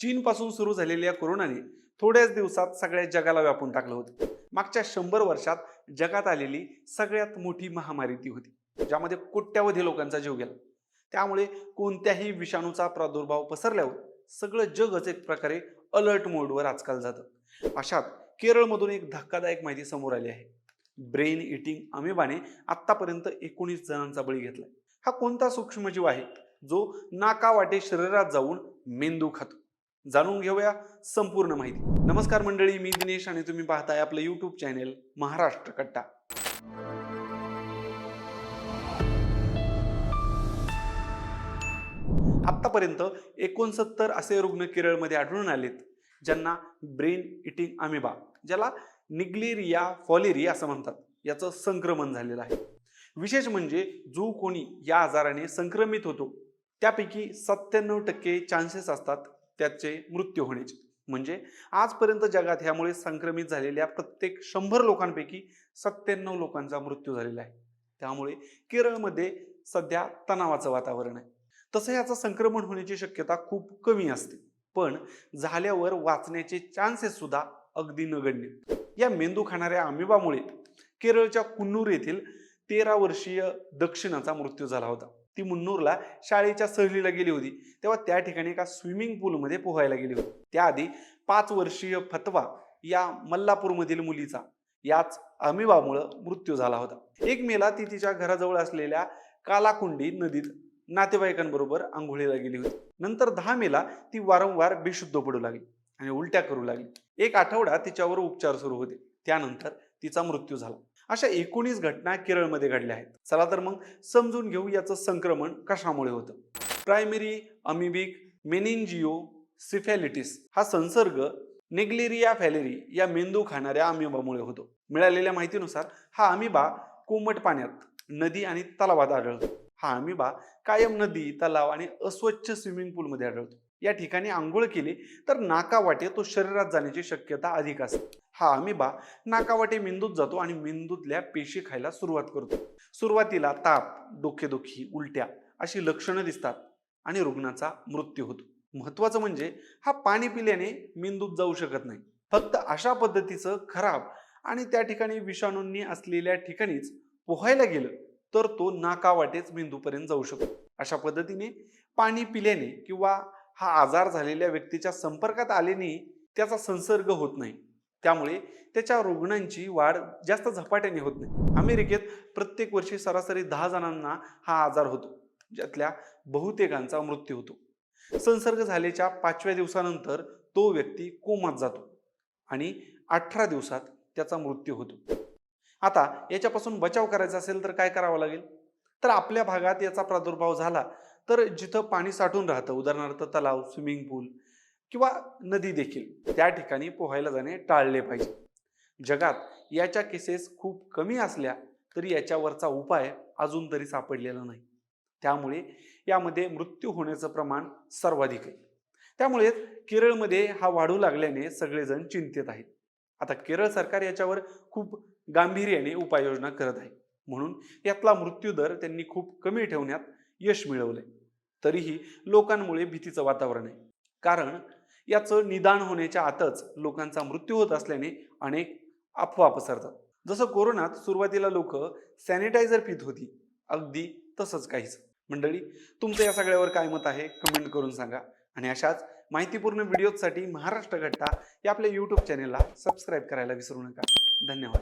चीनपासून सुरू झालेल्या कोरोनाने थोड्याच दिवसात सगळ्या जगाला व्यापून टाकलं होतं. मागच्या शंभर वर्षात जगात आलेली सगळ्यात मोठी महामारी ती होती ज्यामध्ये कोट्यावधी लोकांचा जीव गेला. त्यामुळे कोणत्याही विषाणूचा प्रादुर्भाव पसरल्यावर सगळं जगच एक प्रकारे अलर्ट मोडवर आजकाल जातं. अशात केरळमधून एक धक्कादायक माहिती समोर आली आहे. ब्रेन इटिंग अमेबाने आत्तापर्यंत एकोणीस जणांचा बळी घेतलाय. हा कोणता सूक्ष्मजीव आहे? जो नाका वाटे शरीरात जाऊन मेंदू खातो. जाणून घेऊया संपूर्ण माहिती. नमस्कार मंडळी मी दिनेश आणि तुम्ही पाहताय आपलं युट्यूब चॅनेल महाराष्ट्र कट्टा. आत्तापर्यंत एकोणसत्तर असे रुग्ण केरळमध्ये आढळून आलेत ज्यांना ब्रेन इटिंग अमेबा ज्याला निग्लेरिया फॉलेरी असं म्हणतात. याचं संक्रमण झालेलं आहे. विशेष म्हणजे जो कोणी या आजाराने संक्रमित होतो त्यापैकी सत्त्याण्णव टक्के चान्सेस असतात त्याचे मृत्यू होण्याचे. म्हणजे आजपर्यंत जगात ह्यामुळे संक्रमित झालेल्या प्रत्येक शंभर लोकांपैकी सत्त्याण्णव लोकांचा मृत्यू झालेला आहे. त्यामुळे केरळमध्ये सध्या तणावाचं वातावरण आहे. तसं याचं संक्रमण होण्याची शक्यता खूप कमी असते. पण झाल्यावर वाचण्याचे चान्सेस सुद्धा अगदी नगण्य. या मेंदू खाणाऱ्या अमिबामुळे केरळच्या कुन्नूर येथील तेरा वर्षीय दक्षिणाचा मृत्यू झाला होता. ती मुन्नूरला शाळेच्या सहलीला गेली होती. तेव्हा त्या ठिकाणी एका स्विमिंग पूलमध्ये पोहायला गेली होती. त्याआधी पाच वर्षीय फतवा या मल्लापूरमधील मुलीचा याच अमिबामुळं मृत्यू झाला होता. एक मेला ती तिच्या घराजवळ असलेल्या कालाकुंडी नदीत नातेवाईकांबरोबर आंघोळीला गेली होती. नंतर दहा मेला ती वारंवार बेशुद्ध पडू लागली आणि उलट्या करू लागली. एक आठवडा तिच्यावर उपचार सुरू होते. त्यानंतर तिचा मृत्यू झाला. अशा एकोणीस घटना केरळमध्ये घडल्या आहेत. चला तर मग समजून घेऊ याचं संक्रमण कशामुळे होतं? प्रायमरी अमिबिक मेनिंजिओ सिफॅलिटिस हा संसर्ग नेग्लेरिया फॅलेरी या मेंदू खाणाऱ्या अमिबामुळे होतो. मिळालेल्या माहितीनुसार हा अमिबा कोमट पाण्यात नदी आणि तलावात आढळतो. हा अमिबा कायम नदी तलाव आणि अस्वच्छ स्विमिंग पूलमध्ये आढळतो. या ठिकाणी आंघोळ केली तर नाकावाटे तो शरीरात जाण्याची शक्यता अधिक असते. हा अमिबा नाकावाटे मेंदूत जातो आणि मेंदूतल्या पेशी खायला सुरुवात करतो. सुरुवातीला ताप डोकेदुखी उलट्या अशी लक्षणं दिसतात आणि रुग्णाचा मृत्यू होतो. महत्वाचं म्हणजे हा पाणी पिल्याने मेंदूत जाऊ शकत नाही. फक्त अशा पद्धतीचं खराब आणि त्या ठिकाणी विषाणूंनी असलेल्या ठिकाणीच पोहायला गेलं तर तो नाकावाटेच मेंदूपर्यंत जाऊ शकतो. अशा पद्धतीने पाणी पिल्याने किंवा हा आजार झालेल्या व्यक्तीच्या संपर्कात आल्याने त्याचा संसर्ग होत नाही. त्यामुळे त्याच्या रुग्णांची वाढ जास्त झपाट्याने होत नाही. अमेरिकेत प्रत्येक वर्षी सरासरी दहा जणांना हा आजार होतो ज्यातल्या बहुतेकांचा मृत्यू होतो. संसर्ग झाल्याच्या पाचव्या दिवसानंतर तो व्यक्ती कोमात जातो आणि अठरा दिवसात त्याचा मृत्यू होतो. आता याच्यापासून बचाव करायचा असेल तर काय करावं लागेल? तर आपल्या भागात याचा प्रादुर्भाव झाला तर जिथं पाणी साठून राहतं उदाहरणार्थ तलाव स्विमिंग पूल किंवा नदी देखील त्या ठिकाणी पोहायला जाणे टाळले पाहिजे. जगात याच्या केसेस खूप कमी असल्या तरी याच्यावरचा उपाय अजून तरी सापडलेला नाही. त्यामुळे यामध्ये मृत्यू होण्याचं प्रमाण सर्वाधिक आहे. त्यामुळे केरळमध्ये हा वाढू लागल्याने सगळेजण चिंतित आहेत. आता केरळ सरकार याच्यावर खूप गांभीर्याने उपाययोजना करत आहे. म्हणून यातला मृत्यूदर त्यांनी खूप कमी ठेवण्यात यश मिळवलंय. तरीही लोकांमुळे भीतीचं वातावरण आहे. कारण याचं निदान होण्याच्या आतच लोकांचा मृत्यू होत असल्याने अनेक अफवा पसरतात. जसं कोरोनात सुरुवातीला लोक सॅनिटायझर पित होती. अगदी तसंच काहीच. मंडळी तुमचं या सगळ्यावर काय मत आहे? कमेंट करून सांगा. आणि अशाच माहितीपूर्ण व्हिडिओसाठी महाराष्ट्र घट्टा या आपल्या यूट्यूब चॅनेलला सबस्क्राईब करायला विसरू नका. धन्यवाद.